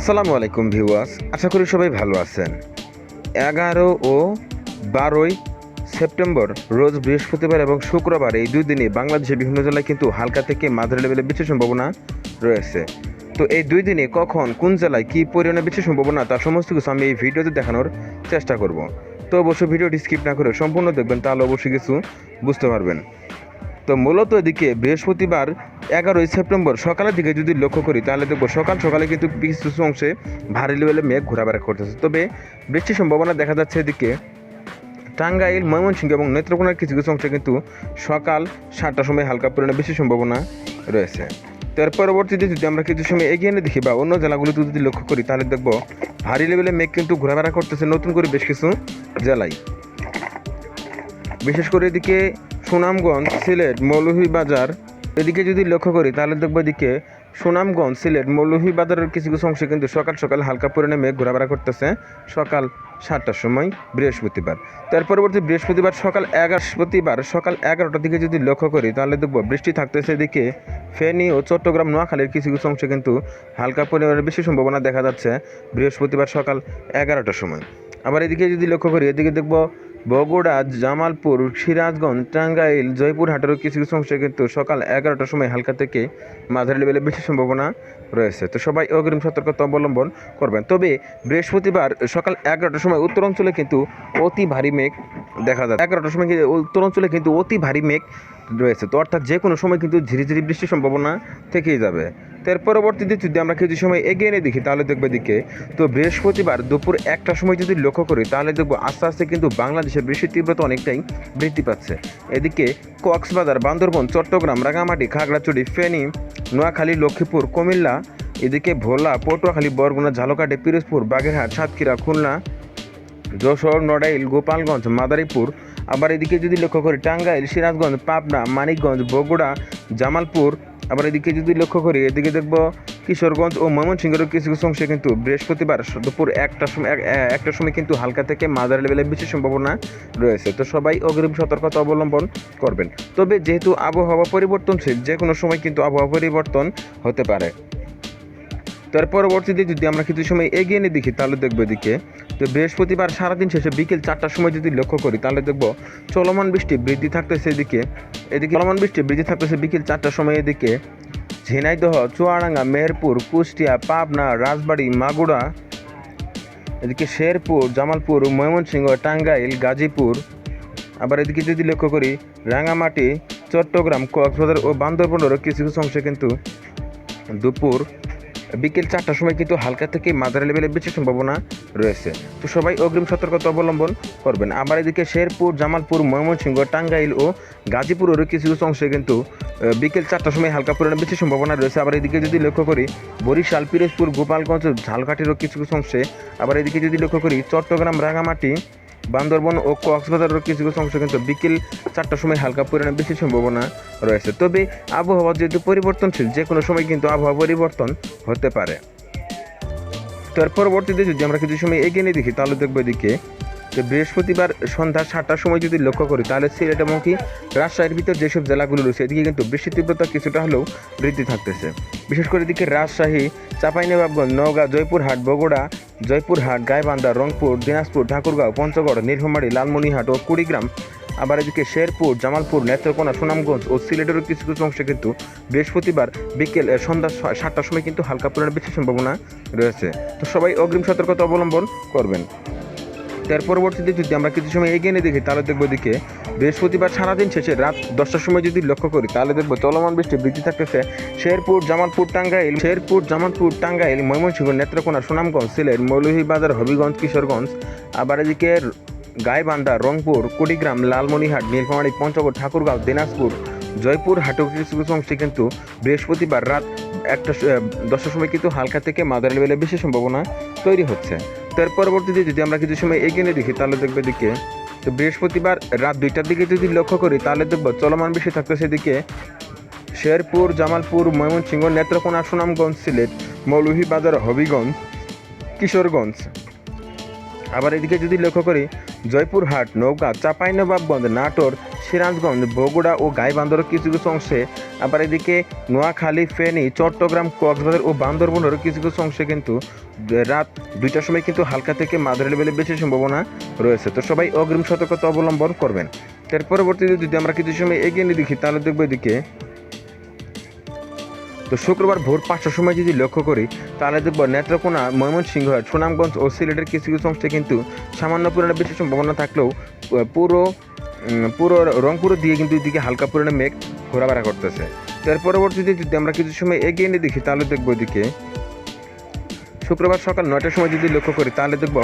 আসসালামু আলাইকুম ভিউয়ার্স, আশা করি সবাই ভালো আছেন। এগারো ও বারোই সেপ্টেম্বর, রোজ বৃহস্পতিবার এবং শুক্রবার এই দুই দিনে বাংলাদেশের বিভিন্ন জেলায় কিন্তু হালকা থেকে মাঝারি লেভেলের বৃষ্টির সম্ভাবনা রয়েছে। তো এই দুই দিনে কখন, কোন জেলায় কী পরিমাণে বৃষ্টির সম্ভাবনা তার সমস্ত কিছু আমি এই ভিডিওতে দেখানোর চেষ্টা করব। তো অবশ্যই ভিডিওটি স্কিপ না করে সম্পূর্ণ দেখবেন, তাহলে অবশ্যই কিছু বুঝতে পারবেন। তো মূলত এদিকে বৃহস্পতিবার এগারোই সেপ্টেম্বর সকালের দিকে যদি লক্ষ্য করি, তাহলে দেখব সকাল সকালে কিন্তু কিছু কিছু অংশে ভারী লেভেলে মেঘ ঘোরাফেরা করতেছে। তবে বৃষ্টির সম্ভাবনা দেখা যাচ্ছে এদিকে টাঙ্গাইল, ময়মনসিংহ এবং নেত্রকোনার কিছু কিছু অংশে কিন্তু সকাল সাতটার সময় হালকা পরিমাণে বেশি সম্ভাবনা রয়েছে। তো এর পরবর্তীতে যদি আমরা কিছু সময় এগিয়ে এনে দেখি বা অন্য জেলাগুলিতে যদি লক্ষ্য করি, তাহলে দেখব ভারী লেভেলে মেঘ কিন্তু ঘোরাফেরা করতেছে নতুন করে বেশ কিছু জেলায়। বিশেষ করে এদিকে সুনামগঞ্জ সিলেট মৌলভীবাজার। এদিকে যদি লক্ষ্য করি, তাহলে দেখব এদিকে সুনামগঞ্জ সিলেট মৌলভীবাজারের কিছু কিছু অংশে কিন্তু সকাল সকাল হালকা পরিমাণে মেঘ ঘোরাফেরা করতেছে। সকাল সাতটার সময়, বৃহস্পতিবার। তার পরবর্তী বৃহস্পতিবার সকাল এগারোস্পতিবার সকাল এগারোটার দিকে যদি লক্ষ্য করি, তাহলে দেখব বৃষ্টি থাকতেছে এদিকে। ফেনী ও চট্টগ্রাম, নোয়াখালীর কিছু কিছু অংশে কিন্তু হালকা পরিমাণের বেশি সম্ভাবনা দেখা যাচ্ছে বৃহস্পতিবার সকাল এগারোটার সময়। আবার এদিকে যদি লক্ষ্য করি, এদিকে দেখব বগুড়া, জামালপুর, সিরাজগঞ্জ, টাঙ্গাইল জয়পুরহাটেরও কিছু কিছু অংশে কিন্তু সকাল এগারোটার সময় হালকা থেকে মাঝারি লেভেলে বেশি সম্ভাবনা রয়েছে। তো সবাই অগ্রিম সতর্কতা অবলম্বন করবেন। তবে বৃহস্পতিবার সকাল এগারোটার সময় উত্তর অঞ্চলে কিন্তু অতি ভারী মেঘ দেখা যায় এগারোটার সময় উত্তর অঞ্চলে কিন্তু অতি ভারী মেঘ রয়েছে। তো অর্থাৎ যে কোনো সময় কিন্তু ঝিরিঝিরি বৃষ্টির সম্ভাবনা থেকেই যাবে। তো এর পরবর্তীতে যদি আমরা কিছু সময় এগিয়ে নিয়ে দেখি, তাহলে দেখবে দিকে তো বৃহস্পতিবার দুপুর একটার সময় যদি লক্ষ্য করি, তাহলে দেখব আস্তে আস্তে কিন্তু বাংলাদেশের বৃষ্টির তীব্রতা অনেকটাই বৃদ্ধি পাচ্ছে। এদিকে কক্সবাজার, বান্দরবন, চট্টগ্রাম রাঙামাটি খাগড়াছড়ি, ফেনী, নোয়াখালী, লক্ষ্মীপুর, কুমিল্লা, এদিকে ভোলা, পটুয়াখালী, বরগুনা, ঝালকাঠি, পিরোজপুর, বাগেরহাট, সাতক্ষীরা, খুলনা, যশোর, নড়াইল, গোপালগঞ্জ, মাদারীপুর। আবার এদিকে যদি লক্ষ্য করি, টাঙ্গাইল, সিরাজগঞ্জ, পাবনা, মানিকগঞ্জ, বগুড়া, জামালপুর আবার এদিকে যদি লক্ষ্য করি, এদিকে দেখব কিশোরগঞ্জ ও ময়মনসিংহেরও কিছু কিছু অংশে কিন্তু বৃহস্পতিবার দুপুর একটার সময় একটার সময় কিন্তু হালকা থেকে মাদার লেভেলের বেশি সম্ভাবনা রয়েছে। তো সবাই অগ্রিম সতর্কতা অবলম্বন করবেন। তবে যেহেতু আবহাওয়া পরিবর্তনশীল যে কোনো সময় কিন্তু আবহাওয়া পরিবর্তন হতে পারে। তার পরবর্তীতে যদি আমরা কিছু সময় এগিয়ে নিয়ে দেখি, তাহলে দেখব এদিকে তো বৃহস্পতিবার সারাদিন শেষে বিকেল চারটার সময় যদি লক্ষ্য করি, তাহলে দেখব চলমান বৃষ্টি বৃদ্ধি থাকতেছে এদিকে। এদিকে চলমান বৃষ্টি বৃদ্ধি থাকতেছে বিকেল চারটার সময় এদিকে। ঝিনাইদহ, চুয়াডাঙ্গা, মেহেরপুর, কুষ্টিয়া, পাবনা, রাজবাড়ি মাগুড়া এদিকে শেরপুর, জামালপুর, ময়মনসিংহ, টাঙ্গাইল, গাজীপুর। আবার এদিকে যদি লক্ষ্য করি রাঙামাটি চট্টগ্রাম, কক্সবাজার ও বান্দরবনেরও কিছু কিছু অংশে কিন্তু দুপুর বিকেল চারটার সময় কিন্তু হালকা থেকে মাঝারি লেভেলে বেশি সম্ভাবনা রয়েছে। তো সবাই অগ্রিম সতর্কতা অবলম্বন করবেন। আবার এদিকে শেরপুর, জামালপুর, ময়মনসিংহ, টাঙ্গাইল ও গাজীপুরেরও কিছু কিছু অংশে কিন্তু বিকেল চারটার সময় হালকা পরিমাণে বেশি সম্ভাবনা রয়েছে। আবার এদিকে যদি লক্ষ্য করি, বরিশাল, পিরোজপুর, গোপালগঞ্জ, ঝালকাঠিরও কিছু কিছু অংশে। আবার এদিকে যদি লক্ষ্য করি, চট্টগ্রাম রাঙামাটি বান্দরবন ও কক্সবাজারের কিছু কিছু অংশ কিন্তু বিকেল চারটার সময় হালকা পরিমাণে বেশি সম্ভাবনা রয়েছে। তবে আবহাওয়া যেহেতু পরিবর্তনশীল যে কোনো সময় কিন্তু আবহাওয়া পরিবর্তন হতে পারে। তার পরবর্তীতে যদি আমরা কিছু সময় এগিয়ে নিয়ে দেখি, তাহলে দেখব এদিকে যে বৃহস্পতিবার সন্ধ্যা সাতটার সময় যদি লক্ষ্য করি, তাহলে সিলেট এবং কি রাজশাহীর ভিতর যেসব জেলাগুলো রয়েছে, এদিকে কিন্তু বৃষ্টির তীব্রতা কিছুটা হলেও বৃদ্ধি থাকতেছে। বিশেষ করে এদিকে রাজশাহী, চাঁপাইনবাবগঞ্জ, নওগাঁ, জয়পুরহাট, বগুড়া, জয়পুরহাট, গাইবান্ধা, রংপুর, দিনাজপুর, ঠাকুরগাঁও, পঞ্চগড় নীলফামারী লালমনিহাট ও কুড়িগ্রাম। আবার এদিকে শেরপুর, জামালপুর, নেত্রকোনা, সুনামগঞ্জ ও সিলেটেরও কিছু কিছু অংশে কিন্তু বৃহস্পতিবার বিকেল সন্ধ্যা সাতটার সময় কিন্তু হালকা পরিমাণে বেশি সম্ভাবনা রয়েছে। তো সবাই অগ্রিম সতর্কতা অবলম্বন করবেন। তার পরবর্তীতে যদি আমরা কিছু সময় এগিয়ে নিয়ে দেখি, তাহলে দেখব দিকে বৃহস্পতিবার সারাদিন শেষে রাত দশটার সময় যদি লক্ষ্য করি, তাহলে দেখব চলমান বৃষ্টি বৃদ্ধি থাকতেছে। শেরপুর, জামালপুর, টাঙ্গাইল, শেরপুর, জামালপুর, টাঙ্গাইল, ময়মনসিংহ, নেত্রকোনা, সুনামগঞ্জ, সিলেট, মৌলভীবাজার, হবিগঞ্জ, কিশোরগঞ্জ, আবার এদিকে গাইবান্ধা, রংপুর, কুড়িগ্রাম লালমনিহাট নীলফামারী, পঞ্চগড়, ঠাকুরগাঁও, দিনাজপুর, জয়পুর হাটক কিছু অংশে কিন্তু বৃহস্পতিবার রাত একটা দশটার সময় কিন্তু হালকা থেকে মাদার লেভেলে বেশি সম্ভাবনা তৈরি হচ্ছে। তার পরবর্তীতে যদি আমরা কিছু সময় এগিয়ে দেখি, তাহলে দেখবে দিকে তো বৃহস্পতিবার রাত দুইটার দিকে যদি লক্ষ্য করি, তাহলে দেখব চলমান বেশি থাকতেছে সেদিকে শেরপুর, জামালপুর, ময়মনসিংহ, নেত্রকোনা, সুনামগঞ্জ, সিলেট মৌলভীবাজার হবিগঞ্জ, কিশোরগঞ্জ। আবার এদিকে যদি লক্ষ্য করি, জয়পুরহাট নৌকা চাঁপাইনবাবগঞ্জ, নাটোর সিরাজগঞ্জ, বগুড়া ও গাইবান্ধরের কিছু কিছু অংশে। আবার এদিকে নোয়াখালী, ফেনী, চট্টগ্রাম, কক্সবাজার ও বান্দরবনের কিছু কিছু অংশে কিন্তু রাত দুইটার সময় কিন্তু হালকা থেকে মাঝারি লেভেলে বেশি সম্ভাবনা রয়েছে। তো সবাই অগ্রিম সতর্কতা অবলম্বন করবেন। এর পরবর্তীতে যদি আমরা কিছু সময় এগিয়ে নিয়ে দেখি, তাহলে দেখব এদিকে, তো শুক্রবার ভোর পাঁচটার সময় যদি লক্ষ্য করি, তাহলে দেখব নেত্রকোনা, ময়মনসিংহ, সুনামগঞ্জ ও সিলেটের কিছু কিছু অংশে কিন্তু সামান্য পরিমাণে বেশি সম্ভাবনা থাকলেও পুরো পুরো রংপুর দিয়ে কিন্তু এদিকে হালকা পরিমাণে মেঘ ঘোরাফেরা করতেছে। এর পরবর্তীতে যদি আমরা কিছু সময় এগিয়ে নিয়ে দেখি, তাহলে দেখব এদিকে শুক্রবার সকাল নয়টার সময় যদি লক্ষ্য করি, তাহলে দেখব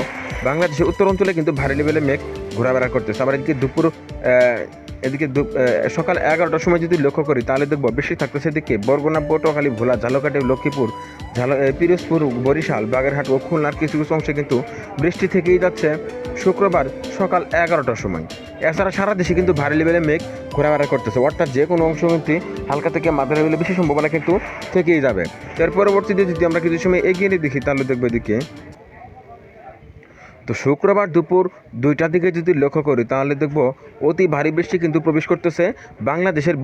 বাংলাদেশের উত্তর অঞ্চলে কিন্তু ভারী লেভেলে মেঘ ঘোরাফেরা করতেছে। আবার এদিকে দুপুর এদিকে সকাল এগারোটার সময় যদি লক্ষ্য করি, তাহলে দেখব বেশি থাকতেছে এদিকে বরগুনা, পটুয়াখালী, ভোলা, ঝালকাঠি, লক্ষ্মীপুর, ঝাল পিরোজপুর, বরিশাল, বাগেরহাট ও খুলনার কিছু কিছু অংশে কিন্তু বৃষ্টি থেকেই যাচ্ছে শুক্রবার সকাল এগারোটার সময়। এছাড়া সারা দেশে কিন্তু ভারী লেভেলে মেঘ ঘোরাফেরা করতেছে। অর্থাৎ যে কোনো অংশ কিন্তু হালকা থেকে মাঝারি লেভেলে বেশি সম্ভাবনা কিন্তু থেকেই যাবে। এর পরবর্তীতে যদি আমরা কিছু সময় এগিয়ে নিয়ে দেখি, তাহলে দেখব এদিকে তো শুক্রবার দুপুর দুইটার দিকে যদি লক্ষ্য করি, তাহলে দেখব অতি ভারী বৃষ্টি কিন্তু প্রবেশ করতেছে বাংলাদেশের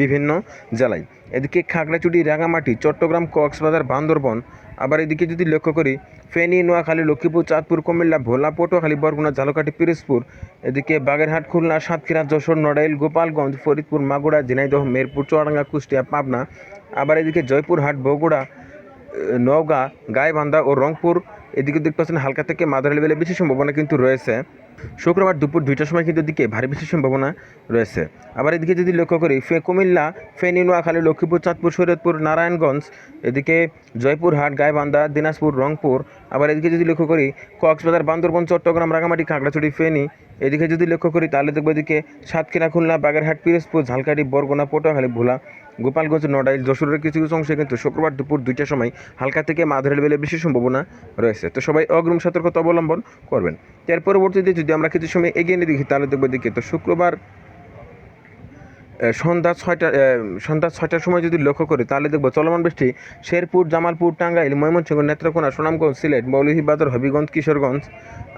বিভিন্ন জেলায়। এদিকে খাগড়াছড়ি রাঙামাটি চট্টগ্রাম, কক্সবাজার, বান্দরবন। আবার এদিকে যদি লক্ষ্য করি, ফেনী, নোয়াখালী, লক্ষ্মীপুর, চাঁদপুর, কুমিল্লা, ভোলা, পটুয়াখালী, বরগুনা, ঝালকাঠি, পিরোজপুর। এদিকে বাগেরহাট, খুলনা, সাতক্ষীরা, যশোর, নড়াইল, গোপালগঞ্জ, ফরিদপুর মাগুড়া ঝিনাইদহ, মেরপুর, চুয়াডাঙ্গা, কুষ্টিয়া, পাবনা। আবার এদিকে জয়পুরহাট, বগুড়া নওগাঁ, গাইবান্ধা ও রংপুর এদিকে দেখতে পাচ্ছেন হালকা থেকে মাদার লেভেলে বেশি সম্ভাবনা কিন্তু রয়েছে। শুক্রবার দুপুর দুইটার সময় কিন্তু দিকে ভারী বেশি সম্ভাবনা রয়েছে। আবার এদিকে যদি লক্ষ্য করি, ফে কুমিল্লা ফেনী নোয়াখালী লক্ষ্মীপুর, চাঁদপুর শরীয়তপুর নারায়ণগঞ্জ, এদিকে জয়পুরহাট, গাইবান্ধা, দিনাজপুর, রংপুর, আবার এদিকে যদি লক্ষ্য করি, কক্সবাজার, বান্দরবন, চট্টগ্রাম রাঙামাটি খাগড়াছড়ি, ফেনী, এদিকে যদি লক্ষ্য করি, তাহলে দেখব এদিকে সাতক্ষীরা, খুলনা, বাগেরহাট, পিরোজপুর, ঝালকাঠি, বরগুনা, পটুয়াখালী, ভোলা গোপালগঞ্জ, নড়াইল, যশোরের কিছু কিছু অংশে কিন্তু শুক্রবার দুপুর দুইটার সময় হালকা থেকে মাঝারি লেভেলে বেশি সম্ভাবনা রয়েছে। তো সবাই অগ্রিম সতর্কতা অবলম্বন করবেন। এর পরবর্তীতে যদি আমরা কিছু সময় এগিয়ে নিয়ে দেখি, তাহলে দেখব দেখি তো শুক্রবার সন্ধ্যা ছয়টা সন্ধ্যা ছয়টার সময় যদি লক্ষ্য করি, তাহলে দেখব চলমান বৃষ্টি শেরপুর, জামালপুর, টাঙ্গাইল, ময়মনসিংহ, নেত্রকোনা, সুনামগঞ্জ, সিলেট, মৌলভীবাজার, হবিগঞ্জ, কিশোরগঞ্জ।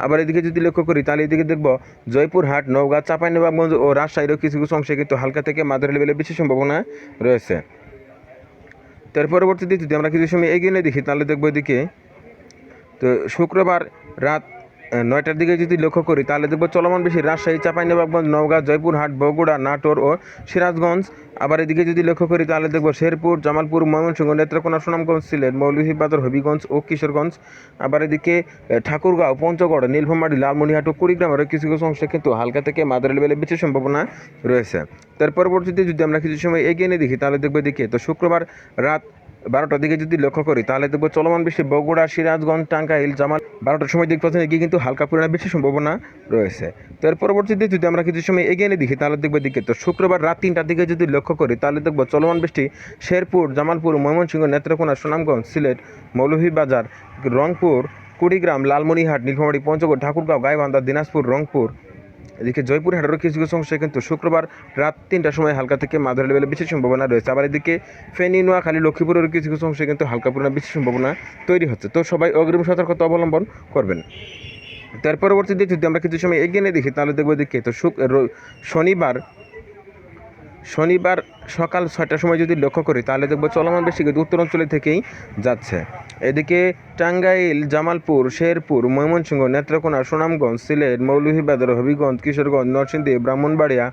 আবার এদিকে যদি লক্ষ্য করি, তাহলে এদিকে দেখব জয়পুরহাট, নওগাঁ, চাঁপাইনবাবগঞ্জ ও রাজশাহীরও কিছু কিছু অংশে কিন্তু হালকা থেকে মাঝারি লেভেলে বেশি সম্ভাবনা রয়েছে। তার পরবর্তীতে যদি আমরা কিছু সময় এগিয়ে নিয়ে দেখি, তাহলে দেখব এদিকে তো শুক্রবার রাত নয়টার দিকে যদি লক্ষ্য করি, তাহলে দেখব চলমান বেশি রাজশাহী, চাঁপাইনবাবগঞ্জ, নওগাঁ জয়পুরহাট বগুড়া, নাটোর ও সিরাজগঞ্জ। আবার এদিকে যদি লক্ষ্য করি, তাহলে দেখব শেরপুর, জামালপুর, ময়মনসিংহ, নেত্রকোনা, সুনামগঞ্জ, সিলেট মৌলভীবাজার হবিগঞ্জ ও কিশোরগঞ্জ। আবার এদিকে ঠাকুরগাঁও, পঞ্চগড়, নীলফামারী, লালমনিহাট ও কুড়িগ্রামের কিছু কিছু অংশে কিন্তু হালকা থেকে মাদার লেভেলে বেশি সম্ভাবনা রয়েছে। তার পরবর্তীতে যদি আমরা কিছু সময় এগিয়ে নিয়ে দেখি, তাহলে দেখব এদিকে, তো শুক্রবার রাত বারোটার দিকে যদি লক্ষ্য করি, তাহলে দেখব চলমান বৃষ্টি বগুড়া, সিরাজগঞ্জ, টাঙ্গাইল জামাল বারোটার সময় দেখতে পাচ্ছেন এগিয়ে কিন্তু হালকা পরিমাণে বেশি সম্ভাবনা রয়েছে। তো এর পরবর্তীতে যদি আমরা কিছু সময় এগিয়ে নিয়ে দেখি, তাহলে দেখব দিকে তো শুক্রবার রাত তিনটার দিকে যদি লক্ষ্য করি, তাহলে দেখব চলমান বৃষ্টি শেরপুর, জামালপুর, ময়মনসিংহ, নেত্রকোনা, সুনামগঞ্জ, সিলেট, মৌলভীবাজার, রংপুর, কুড়িগ্রাম লালমনিহাট নীলফামারী, পঞ্চগড়, ঠাকুরগাঁও, গাইবান্ধা, দিনাজপুর, রংপুর এদিকে জয়পুর জয়পুরহাটেরও কিছু কিছু অংশে কিন্তু শুক্রবার রাত তিনটার সময় হালকা থেকে মাঝারি লেভেলে বিশেষ সম্ভাবনা রয়েছে। আবার এদিকে ফেনী, নোয়াখালী লক্ষ্মীপুরের কিছু কিছু অংশে কিন্তু হালকা পরিমাণে বিশেষ সম্ভাবনা তৈরি হচ্ছে। তো সবাই অগ্রিম সতর্কতা অবলম্বন করবেন। তার পরবর্তীতে যদি আমরা কিছু সময় এগিয়ে নিয়ে দেখি, তাহলে দেখব এদিকে তো শুক শনিবার শনিবার সকাল ছয়টার সময় যদি লক্ষ্য করি, তাহলে দেখব চলমান বৃষ্টি কিন্তু উত্তর অঞ্চলে থেকেই যাচ্ছে। এদিকে টাঙ্গাইল, জামালপুর, শেরপুর, ময়মনসিংহ, নেত্রকোনা, সুনামগঞ্জ, সিলেট, মৌলভীবাজার, হবিগঞ্জ, কিশোরগঞ্জ, নরসিংদী, ব্রাহ্মণবাড়িয়া,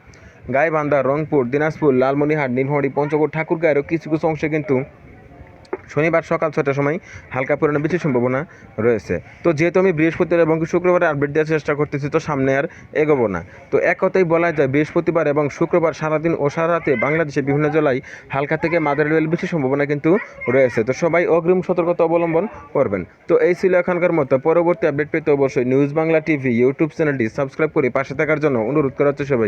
গাইবান্ধা, রংপুর, দিনাজপুর লালমনিহাট নীলহড়ি পঞ্চগড়, ঠাকুরগাঁয়েরও কিছু কিছু অংশে কিন্তু শনিবার সকাল ছটার সময় হালকা পরিমাণে বেশি সম্ভাবনা রয়েছে। তো যেহেতু আমি বৃহস্পতিবার এবং শুক্রবারে আপডেট দেওয়ার চেষ্টা করতেছি, তো সামনে আর এগোবো না। তো এক কথাই বলা যায়, বৃহস্পতিবার এবং শুক্রবার সারাদিন ও সারা রাতে বাংলাদেশের বিভিন্ন জেলায় হালকা থেকে মাদার লেভেল বেশি সম্ভাবনা কিন্তু রয়েছে। তো সবাই অগ্রিম সতর্কতা অবলম্বন করবেন। তো এই ছিল এখনকার মতো। পরবর্তী আপডেট পেতে অবশ্যই নিউজ বাংলা টিভি ইউটিউব চ্যানেলটি সাবস্ক্রাইব করে পাশে থাকার জন্য অনুরোধ করা হচ্ছে সবাই